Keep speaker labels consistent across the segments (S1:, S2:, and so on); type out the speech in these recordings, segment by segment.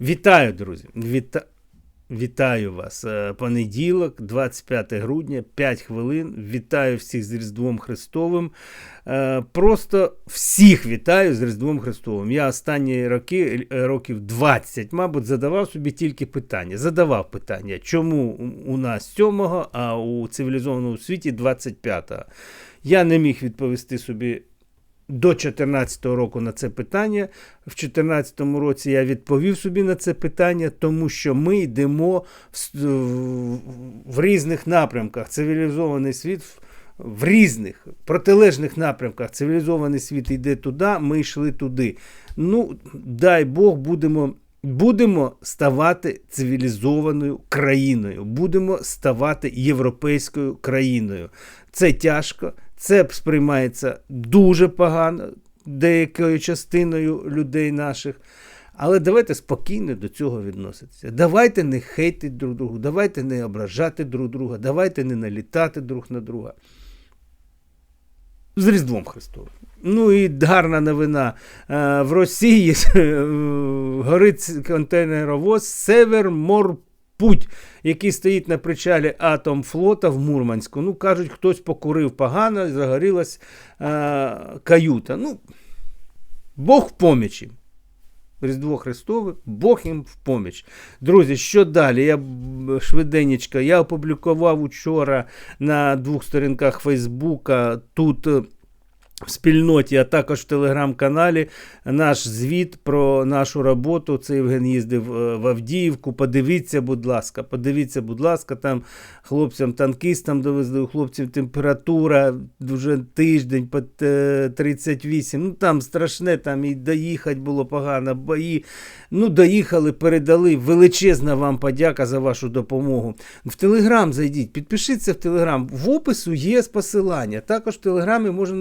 S1: Вітаю, друзі! Віта... Вітаю вас. Е, Понеділок, 25 грудня, 5 хвилин. Вітаю всіх з Різдвом Христовим. Е, Просто всіх вітаю з Різдвом Христовим. Я останні роки, е, років 20, мабуть, задавав собі тільки питання. Задавав питання, чому у нас 7-го, а у цивілізованому світі 25-го. Я не міг відповісти собі до 2014 року на це питання. В 2014 році я відповів собі на це питання, тому що ми йдемо в, в- різних напрямках. Цивілізований світ в- в різних протилежних напрямках. Цивілізований світ йде туди, ми йшли туди. Ну, дай Бог, будемо. Будемо ставати цивілізованою країною, будемо ставати європейською країною. Це тяжко, це сприймається дуже погано деякою частиною людей наших. Але давайте спокійно до цього відноситися. Давайте не хейтити друг другу, давайте не ображати друг друга, давайте не налітати друг на друга. З Різдвом Христовим. Ну і гарна новина. Е, В Росії е, горить контейнеровоз Северморпуть, який стоїть на причалі Атомфлота в Мурманську. Ну, кажуть, хтось покурив погано, загорілась е, каюта. Ну, Бог в помічі. Різдво Христове, Бог їм в поміч. Друзі, що далі? Я швиденечко, я опублікував учора на двох сторінках Фейсбука тут. Е, В спільноті, а також в телеграм-каналі наш звіт про нашу роботу. Це Євген їздив е, в Авдіївку. Подивіться, будь ласка, подивіться, будь ласка, там хлопцям-танкістам довезли, у хлопців температура вже тиждень по е, 38. Ну там страшне, там і доїхати було погано, бої. Ну, доїхали, передали. Величезна вам подяка за вашу допомогу. В Телеграм зайдіть, підпишіться в Телеграм. В опису є посилання. Також в Телеграмі можна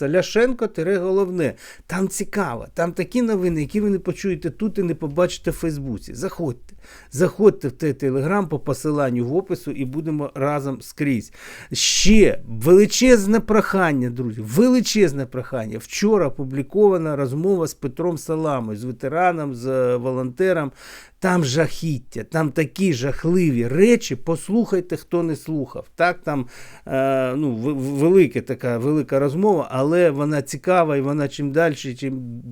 S1: написатися Ляшенко-головне. Там цікаво, там такі новини, які ви не почуєте тут і не побачите в Фейсбуці. Заходьте. Заходьте в той телеграм по посиланню в опису і будемо разом скрізь. Ще величезне прохання, друзі, величезне прохання. Вчора опублікована розмова з Петром Саламою, з ветераном, з е, волонтером. Там жахіття, там такі жахливі речі. Послухайте, хто не слухав. Так, там е, ну, велика така велика розмова, але вона цікава і вона чим далі, чим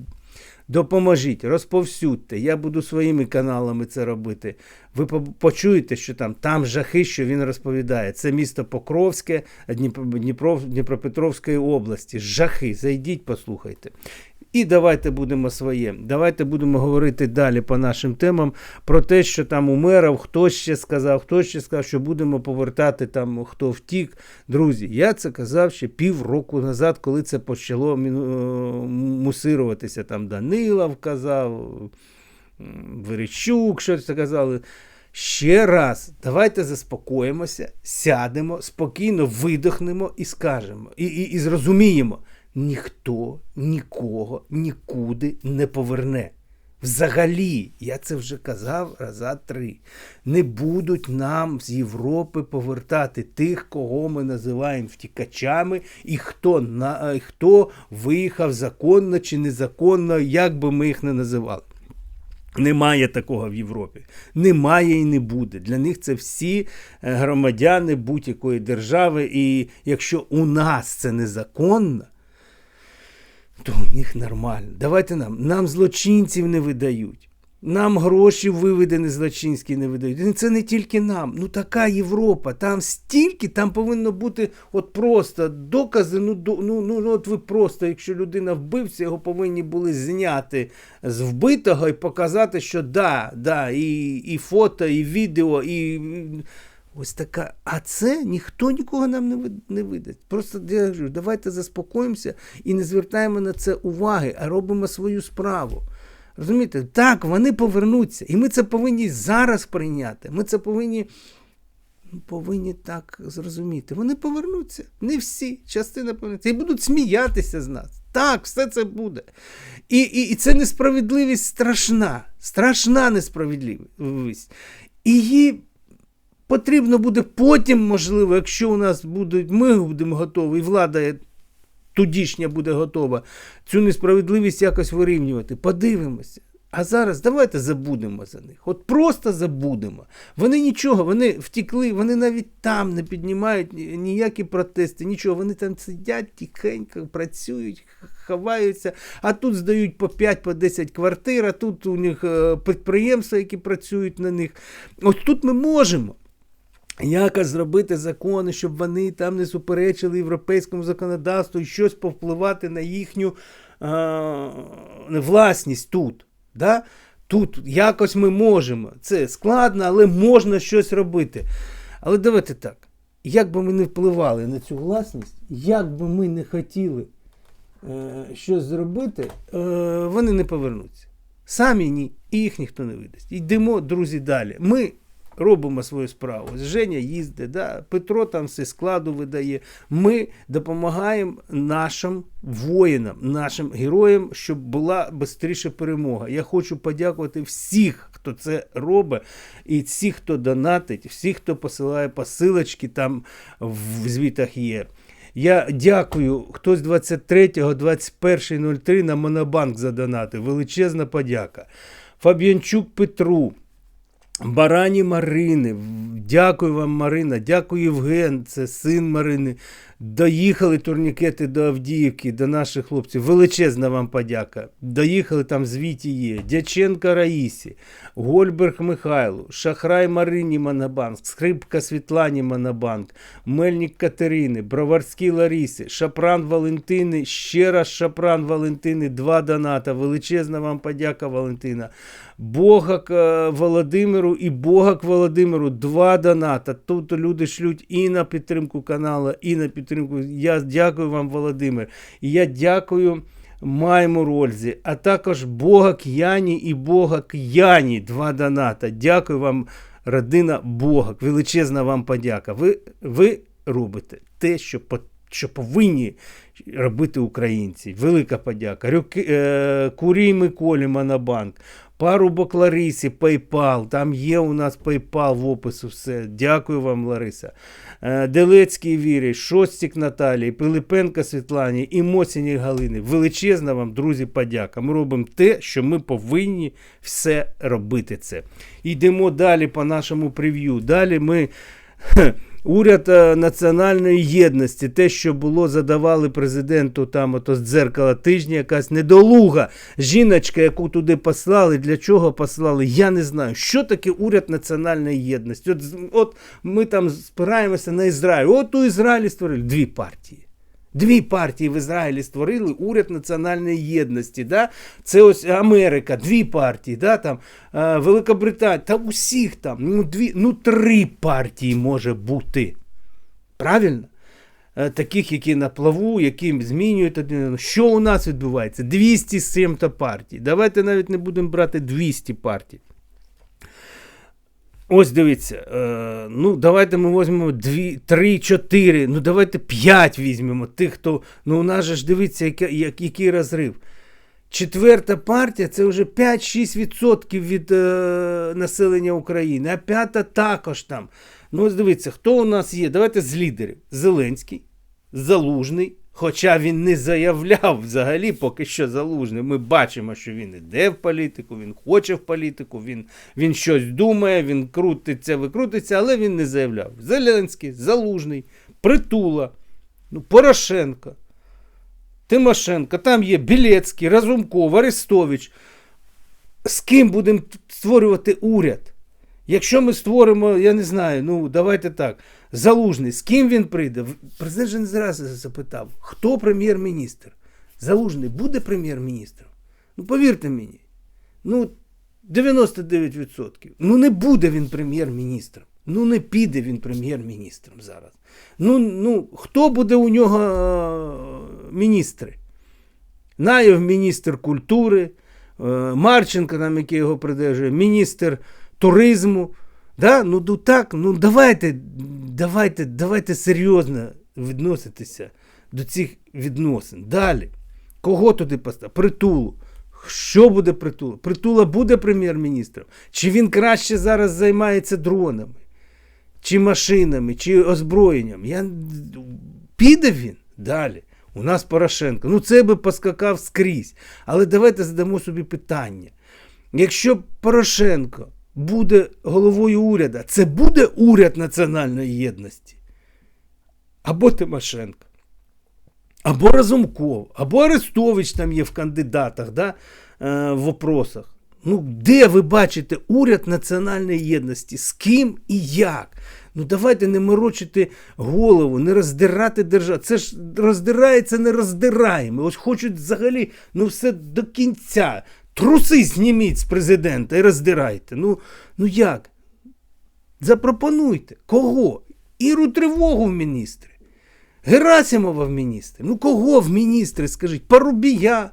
S1: Допоможіть, розповсюдьте. Я буду своїми каналами це робити. Ви почуєте, що там, там жахи, що він розповідає. Це місто Покровське Дніпро, Дніпропетровської області. Жахи. Зайдіть, послухайте. І давайте будемо своє. Давайте будемо говорити далі по нашим темам про те, що там у мерів хтось ще сказав, хтось ще сказав, що будемо повертати там, хто втік. Друзі, я це казав ще півроку назад, коли це почало е, мусируватися. Там Данилов казав, Верещук, щось казали. Ще раз, давайте заспокоїмося, сядемо, спокійно видихнемо і скажемо, і, і, і зрозуміємо, ніхто нікого нікуди не поверне. Взагалі, я це вже казав раза три. Не будуть нам з Європи повертати тих, кого ми називаємо втікачами, і хто, на, хто виїхав законно чи незаконно, як би ми їх не називали. Немає такого в Європі. Немає і не буде. Для них це всі е, громадяни будь-якої держави. І якщо у нас це незаконно, то у них нормально. Давайте нам. Нам злочинців не видають. Нам гроші виведені злочинські не видають. Це не тільки нам. Ну така Європа. Там стільки, там повинно бути от просто докази. Ну, до, ну, ну, ну от ви просто, якщо людина вбивця, його повинні були зняти з вбитого і показати, що да, да, і, і фото, і відео, і. Ось така. А це ніхто нікого нам не ви- не видасть. Просто я кажу, давайте заспокоїмося і не звертаємо на це уваги, а робимо свою справу. Розумієте, так, вони повернуться. І ми це повинні зараз прийняти. Ми це повинні, ну, повинні так зрозуміти. Вони повернуться. Не всі. Частина повернеться. І будуть сміятися з нас. Так, все це буде. І, і, і це несправедливість страшна. Страшна несправедливість. І її потрібно буде потім, можливо, якщо у нас будуть, ми будемо готові, і влада тодішня буде готова цю несправедливість якось вирівнювати. Подивимося. А зараз давайте забудемо за них. От просто забудемо. Вони нічого, вони втікли, вони навіть там не піднімають ніякі протести, нічого. Вони там сидять тихенько, працюють, ховаються, а тут здають по 5 по 10 квартир, а тут у них е, підприємства, які працюють на них. От тут ми можемо. Якось зробити закони, щоб вони там не суперечили європейському законодавству і щось повпливати на їхню е, власність тут. Да? Тут якось ми можемо. Це складно, але можна щось робити. Але давайте так. Як би ми не впливали на цю власність, як би ми не хотіли е, щось зробити, е, вони не повернуться. Самі ні, і їх ніхто не видасть. Йдемо, друзі, далі. Ми робимо свою справу. Женя їздить, да? Петро там все складу видає. Ми допомагаємо нашим воїнам, нашим героям, щоб була швидше перемога. Я хочу подякувати всіх, хто це робить, і всіх, хто донатить, всіх, хто посилає посилочки, там в звітах є. Я дякую, хтось 23-го, 21.03 на Монобанк задонатив. Величезна подяка. Фаб'янчук Петру. Барані Марини. Дякую вам, Марина. Дякую, Євген. Це син Марини. Доїхали турнікети до Авдіївки, до наших хлопців. Величезна вам подяка. Доїхали там звіті є. Дяченка Раїсі, Гольберг Михайлу, Шахрай Марині Монобанк, Скрипка Світлані Монобанк, Мельник Катерини, Броварській Ларісі, Шапран Валентини, ще раз Шапран Валентини, два доната. Величезна вам подяка, Валентина. Богак е, Володимиру і Богак Володимиру два доната. Тут люди шлють і на підтримку каналу, і на підтримку. Я дякую вам, Володимир. І я дякую Майму Рользі, а також Богак Яні і Богак Яні. Два доната. Дякую вам, родина Богак. Величезна вам подяка. Ви, ви робите те, що по- що повинні робити українці. Велика подяка. Рюки, е, Курій Миколі Монобанк. Парубок Ларисі, PayPal. Там є у нас PayPal в опису все. Дякую вам, Лариса. Е, Делецький Вірі, Шостік Наталії, Пилипенка Світлані і Мосіні Галини. Величезна вам, друзі, подяка. Ми робимо те, що ми повинні все робити це. Йдемо далі по нашому прев'ю. Далі ми. Уряд е, національної єдності, те, що було, задавали президенту там ото з дзеркала тижня, якась недолуга жіночка, яку туди послали. Для чого послали? Я не знаю. Що таке уряд національної єдності? От, от ми там спираємося на Ізраїль. От у Ізраїлі створили дві партії. Дві партії в Ізраїлі створили уряд національної єдності. Да? Це ось Америка, дві партії, да? там, е, Великобританія, та усіх там, ну, дві, ну три партії може бути. Правильно? Е, Таких, які на плаву, які змінюють один. Що у нас відбувається? 207 то партій. Давайте навіть не будемо брати 200 партій. Ось дивіться, е, ну давайте ми візьмемо 2, 3, 4, ну давайте 5 візьмемо тих, хто. Ну у нас же ж дивіться, яка- як, який розрив. Четверта партія це вже 5-6% від е, населення України, а п'ята також там. Ну, ось дивіться, хто у нас є? Давайте з лідерів: Зеленський, Залужний. Хоча він не заявляв взагалі поки що залужний. Ми бачимо, що він іде в політику, він хоче в політику, він, він щось думає, він крутиться, викрутиться, але він не заявляв. Зеленський, Залужний, Притула, ну, Порошенко. Тимошенко, там є Білецький, Разумков, Арестович. З ким будемо створювати уряд? Якщо ми створимо, я не знаю, ну давайте так. Залужний, з ким він прийде? Президент же не зараз запитав, хто прем'єр-міністр? Залужний буде прем'єр-міністром? Ну, повірте мені, ну 99%. Ну не буде він прем'єр-міністром. Ну не піде він прем'єр-міністром зараз. Ну, ну хто буде у нього е, міністри? Наєв міністр культури, е, Марченко, там, який його придержує, міністр туризму. Да? Ну, ну так, ну давайте, давайте, давайте серйозно відноситися до цих відносин. Далі. Кого туди поставити? Притулу. Що буде притула? Притула буде прем'єр-міністром? Чи він краще зараз займається дронами? Чи машинами, чи озброєнням? Я... Піде він далі. У нас Порошенко. Ну, це би поскакав скрізь. Але давайте задамо собі питання. Якщо Порошенко буде головою уряду, це буде уряд національної єдності. Або Тимошенко, або Разумков, або Арестович там є в кандидатах, да, е, в опросах. Ну, де ви бачите уряд національної єдності? З ким і як? Ну давайте не морочити голову, не роздирати державу. Це ж роздирається не роздираємо. Ось хочуть взагалі ну все до кінця. Труси зніміть з президента і роздирайте. Ну, ну як? Запропонуйте. Кого? Іру тривогу в міністрі. Герасимова в міністрі. Ну кого в міністри, скажіть? Парубія.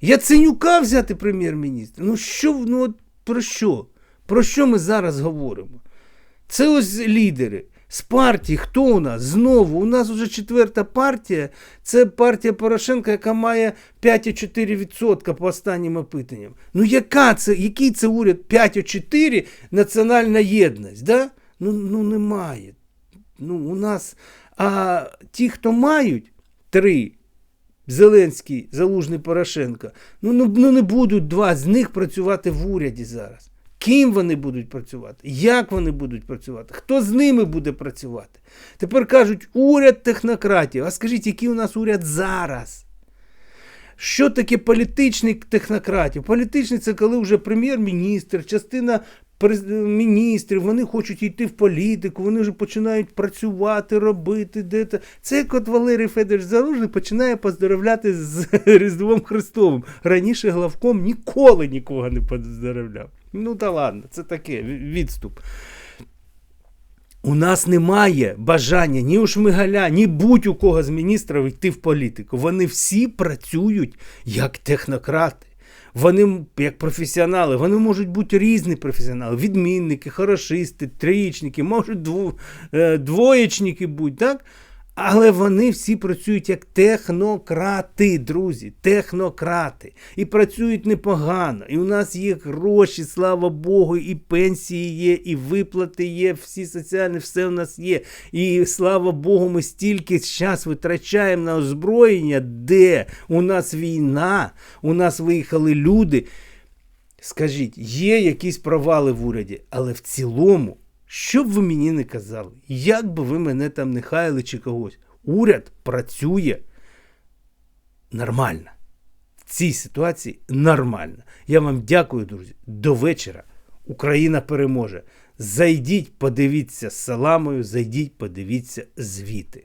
S1: Яценюка взяти прем'єр-міністра. Ну що, ну от про що? Про що ми зараз говоримо? Це ось лідери. З партії, хто у нас? Знову, у нас вже четверта партія. Це партія Порошенка, яка має 5,4% по останнім опитанням. Ну, яка це, який це уряд 5,4 національна єдність? Да? Ну, ну немає. Ну, у нас, А ті, хто мають три, Зеленський, Залужний Порошенко, ну, ну, ну не будуть два з них працювати в уряді зараз. Ким вони будуть працювати? Як вони будуть працювати? Хто з ними буде працювати? Тепер кажуть, уряд технократів. А скажіть, який у нас уряд зараз? Що таке політичний технократів? Політичний це коли вже прем'єр-міністр, частина міністрів, вони хочуть йти в політику, вони вже починають працювати, робити де-то. Це як от Валерій Федорович Залужний починає поздоровляти з Різдвом Христовим. Раніше главком ніколи нікого не поздоровляв. Ну та ладно, це таке відступ. У нас немає бажання ні у Шмигаля, ні будь у кого з міністрів йти в політику. Вони всі працюють як технократи. Вони як професіонали, вони можуть бути різні професіонали, відмінники, хорошисти, трієчники, можуть дво, е, двоєчники бути, так? Але вони всі працюють як технократи, друзі, технократи. І працюють непогано. І у нас є гроші, слава Богу, і пенсії є, і виплати є, всі соціальні, все у нас є. І слава Богу, ми стільки час витрачаємо на озброєння, де у нас війна, у нас виїхали люди. Скажіть, є якісь провали в уряді, але в цілому, що б ви мені не казали, як би ви мене там не хаяли чи когось, уряд працює нормально. В цій ситуації нормально. Я вам дякую, друзі. До вечора. Україна переможе. Зайдіть, подивіться з саламою, зайдіть, подивіться звіти.